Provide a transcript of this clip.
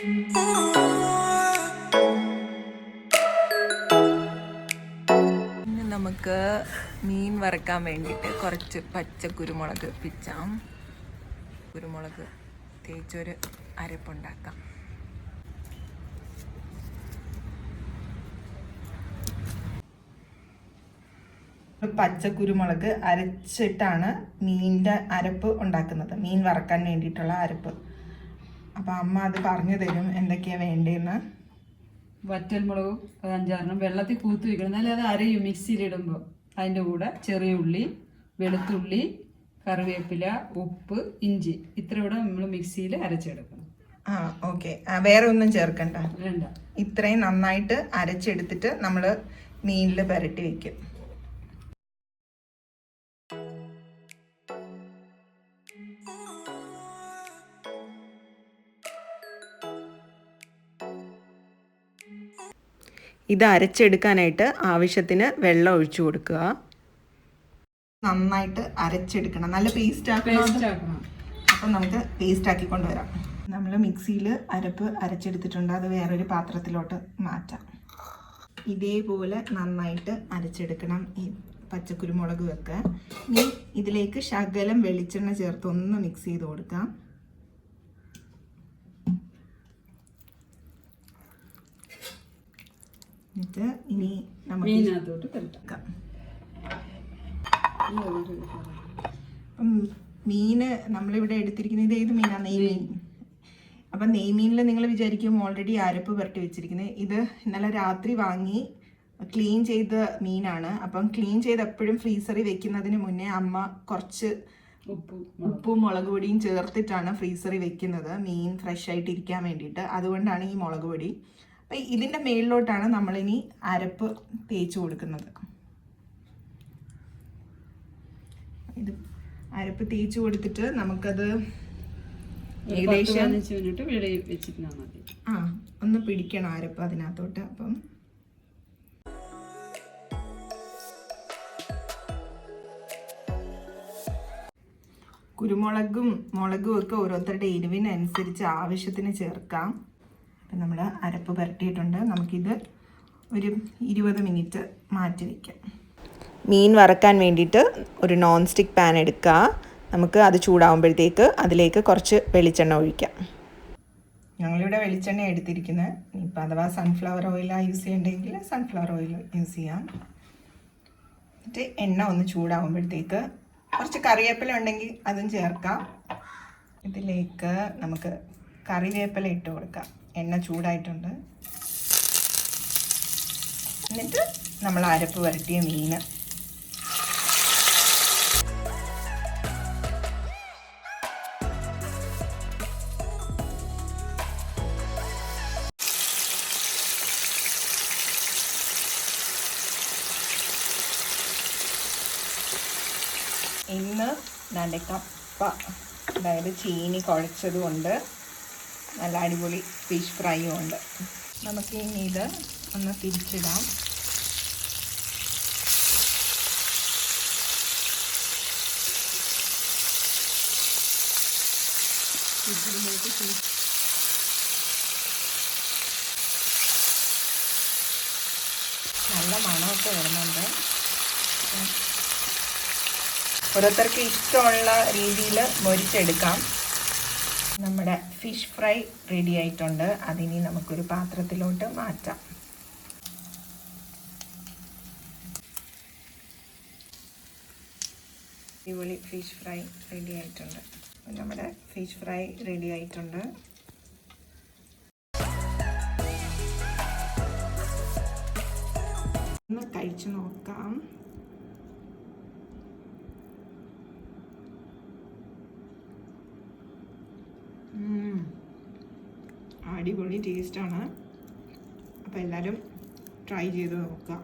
ഇനി നമുക്ക് മീൻ വറക്കാൻ വേണ്ടിയിട്ട് കുറച്ച് പച്ച കുരുമുളക് പിച്ചാം. കുരുമുളക് തേച്ചൊരു അരപ്പുണ്ടാക്കാം. പച്ച കുരുമുളക് അരച്ചിട്ടാണ് മീനിന്റെ അരപ്പ് ഉണ്ടാക്കുന്നത്. മീൻ വറക്കാൻ വേണ്ടിയിട്ടുള്ള അരപ്പ്. അപ്പം അമ്മ അത് പറഞ്ഞു തരും എന്തൊക്കെയാണ് വേണ്ടതെന്ന് വറ്റൽമുളകും ഒരു അഞ്ചാറെണ്ണം. വെള്ളത്തിൽ കൂത്ത് വയ്ക്കണം എന്നാലും അത് അരയും മിക്സിയിലിടുമ്പോൾ അതിന്റെ കൂടെ ചെറിയ ഉള്ളി വെളുത്തുള്ളി കറിവേപ്പില ഉപ്പ് ഇഞ്ചി. ഇത്ര കൂടെ നമ്മൾ മിക്സിയിൽ അരച്ചെടുക്കണം. ആ ഓക്കെ. വേറെ ഒന്നും ചേർക്കണ്ട. വേണ്ട. ഇത്രയും നന്നായിട്ട് അരച്ചെടുത്തിട്ട് നമ്മൾ മീനിൽ പുരട്ടി വെക്കും. ഇത് അരച്ചെടുക്കാനായിട്ട് ആവശ്യത്തിന് വെള്ളം ഒഴിച്ചു കൊടുക്കുക. നന്നായിട്ട് അരച്ചെടുക്കണം. നല്ല പേസ്റ്റ് ആക്കണം അപ്പം നമുക്ക് പേസ്റ്റ് ആക്കിക്കൊണ്ട് വരാം നമ്മൾ മിക്സിയിൽ അരപ്പ് അരച്ചെടുത്തിട്ടുണ്ട്. അത് വേറൊരു പാത്രത്തിലോട്ട് മാറ്റാം. ഇതേപോലെ നന്നായിട്ട് അരച്ചെടുക്കണം ഈ പച്ചക്കുരുമുളക് വെക്കുക ഇനി ഇതിലേക്ക് ശകലം വെളിച്ചെണ്ണ ചേർത്ത് ഒന്ന് മിക്സ് ചെയ്ത് കൊടുക്കാം. എന്നിട്ട് ഇനി നമുക്ക് മീനകത്തോട്ട് അപ്പം മീന് നമ്മളിവിടെ എടുത്തിരിക്കുന്നത് ഏത് മീനാണ് നെയ്മീൻ. അപ്പം നെയ്മീനിൽ നിങ്ങൾ വിചാരിക്കും ഓൾറെഡി അരപ്പ് പുരട്ടി വെച്ചിരിക്കുന്നത്. ഇത് ഇന്നലെ രാത്രി വാങ്ങി ക്ലീൻ ചെയ്ത മീനാണ്. അപ്പം ക്ലീൻ ചെയ്ത് എപ്പോഴും ഫ്രീസറിൽ വെക്കുന്നതിന് മുന്നേ അമ്മ കുറച്ച് ഉപ്പ് ഉപ്പും മുളക് പൊടിയും ചേർത്തിട്ടാണ് ഫ്രീസറിൽ വെക്കുന്നത്. മീൻ ഫ്രഷ് ആയിട്ട് ഇരിക്കാൻ വേണ്ടിയിട്ട്. അതുകൊണ്ടാണ് ഈ മുളക് പൊടി. അപ്പം ഇതിന്റെ മേളിലോട്ടാണ് നമ്മളിനി അരപ്പ് തേച്ച് കൊടുക്കുന്നത്. ഇത് അരപ്പ് തേച്ച് കൊടുത്തിട്ട് നമുക്കത് ഏകദേശം ആ ഒന്ന് പിടിക്കണം അരപ്പ് അതിനകത്തോട്ട് അപ്പം. കുരുമുളകും മുളകും ഒക്കെ ഓരോരുത്തരുടെ എരിവിനനുസരിച്ച് ആവശ്യത്തിന് ചേർക്കാം. അപ്പം നമ്മൾ അരപ്പ് പുരട്ടിയിട്ടുണ്ട്. നമുക്കിത് ഒരു ഇരുപത് മിനിറ്റ് മാറ്റി വയ്ക്കാം മീൻ വറക്കാൻ വേണ്ടിയിട്ട് ഒരു നോൺ സ്റ്റിക്ക് പാൻ എടുക്കുക. നമുക്ക് അത് ചൂടാവുമ്പോഴത്തേക്ക് അതിലേക്ക് കുറച്ച് വെളിച്ചെണ്ണ ഒഴിക്കാം. ഞങ്ങളിവിടെ വെളിച്ചെണ്ണ എടുത്തിരിക്കുന്നത് ഇപ്പം അഥവാ സൺഫ്ലവർ ഓയിലാണ് യൂസ് ചെയ്യണ്ടെങ്കിൽ സൺഫ്ലവർ ഓയിൽ യൂസ് ചെയ്യാം. എന്നിട്ട് എണ്ണ ഒന്ന് ചൂടാവുമ്പോഴത്തേക്ക് കുറച്ച് കറിവേപ്പില ഉണ്ടെങ്കിൽ അതും ചേർക്കാം. ഇതിലേക്ക് നമുക്ക് കറിവേപ്പില ഇട്ട് കൊടുക്കാം. എണ്ണ ചൂടായിട്ടുണ്ട്. എന്നിട്ട് നമ്മൾ അരപ്പ് വരട്ടിയ മീൻ. ഇന്ന് നല്ല കപ്പ. അതായത് ചീനി കുഴച്ചത് ഉണ്ട് നല്ല അടിപൊളി ഫിഷ് ഫ്രൈയും ഉണ്ട്. നമുക്ക് ഇനി ഇത് ഒന്ന് തിരിച്ചിടാം. നല്ല മണമൊക്കെ വരുന്നുണ്ട്. ഓരോരുത്തർക്ക് ഇഷ്ടമുള്ള രീതിയിൽ മൊരിച്ചെടുക്കാം. നമ്മുടെ ഫിഷ് ഫ്രൈ റെഡി ആയിട്ടുണ്ട്. അതിനി നമുക്കൊരു പാത്രത്തിലോട്ട് മാറ്റാം. അടിപൊളി ഫിഷ് ഫ്രൈ റെഡി ആയിട്ടുണ്ട്. നമ്മുടെ ഫിഷ് ഫ്രൈ റെഡി ആയിട്ടുണ്ട്. ഒന്ന് കഴിച്ചു നോക്കാം. അടിപൊളി ടേസ്റ്റാണ് അപ്പോൾ എല്ലാവരും ട്രൈ ചെയ്ത് നോക്കാം